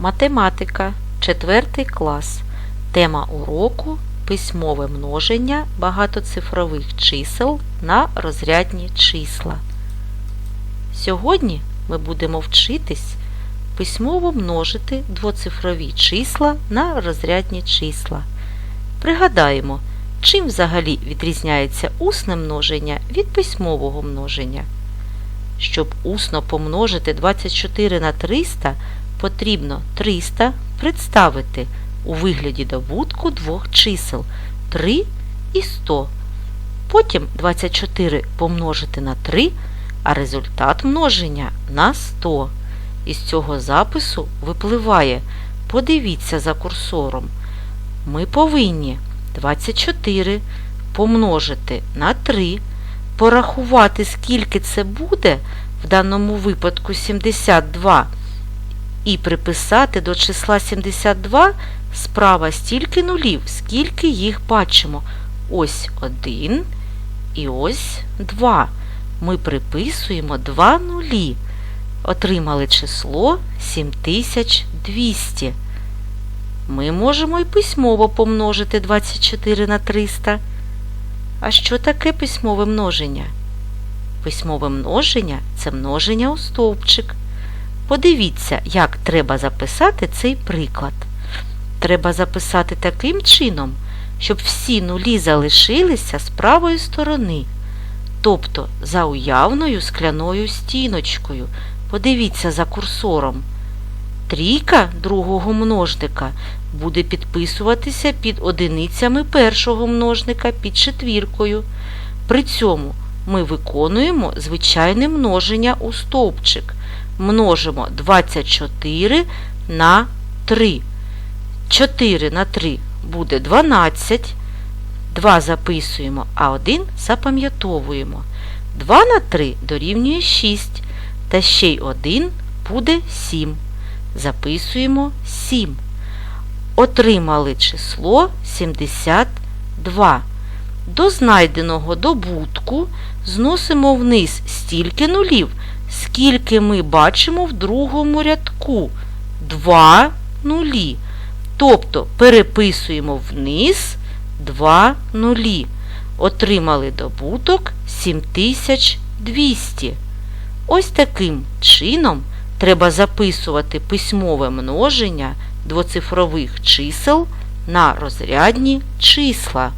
Математика, 4 клас. Тема уроку письмове множення багатоцифрових чисел на розрядні числа. Сьогодні ми будемо вчитись письмово множити двоцифрові числа на розрядні числа. Пригадаємо, чим взагалі відрізняється усне множення від письмового множення. Щоб усно помножити 24 на 300, потрібно 300 представити у вигляді добутку двох чисел 3 і 100. Потім 24 помножити на 3, а результат множення на 100. Із цього запису випливає, подивіться за курсором, ми повинні 24 помножити на 3, порахувати, скільки це буде, в даному випадку 72, і приписати до числа 72 справа стільки нулів, скільки їх бачимо. Ось 1 і ось 2. Ми приписуємо 2 нулі. Отримали число 7200. Ми можемо і письмово помножити 24 на 300. А що таке письмове множення? Письмове множення це множення у стовпчик. Подивіться, як треба записати цей приклад. Треба записати таким чином, щоб всі нулі залишилися з правої сторони, тобто за уявною скляною стіночкою. Подивіться за курсором. Трійка другого множника буде підписуватися під одиницями першого множника під четвіркою. При цьому ми виконуємо звичайне множення у стовпчик. Множимо 24 на 3. 4 на 3 буде 12. 2 записуємо, а 1 запам'ятовуємо. 2 на 3 дорівнює 6. Та ще й 1 буде 7. Записуємо 7. Отримали число 72. До знайденого добутку зносимо вниз стільки нулів, скільки ми бачимо в другому рядку. 2 нулі. Тобто переписуємо вниз 2 нулі. Отримали добуток 7200. Ось таким чином треба записувати письмове множення двоцифрових чисел на розрядні числа.